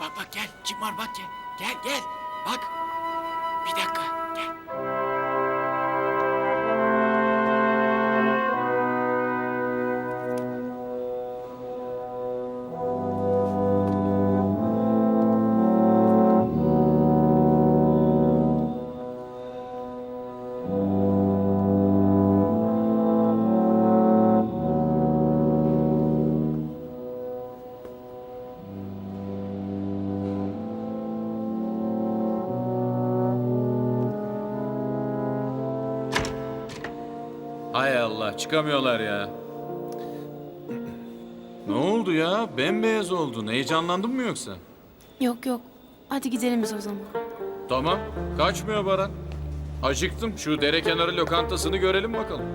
bak bak gel. Kim var bak gel. Gel gel. Bak. Bir dakika Hay Allah çıkamıyorlar ya. Ne oldu ya? Bembeyaz oldun. Heyecanlandın mı yoksa? Yok yok. Hadi gidelim biz o zaman. Tamam. Kaçmıyor Baran. Acıktım. Şu dere kenarı lokantasını görelim bakalım.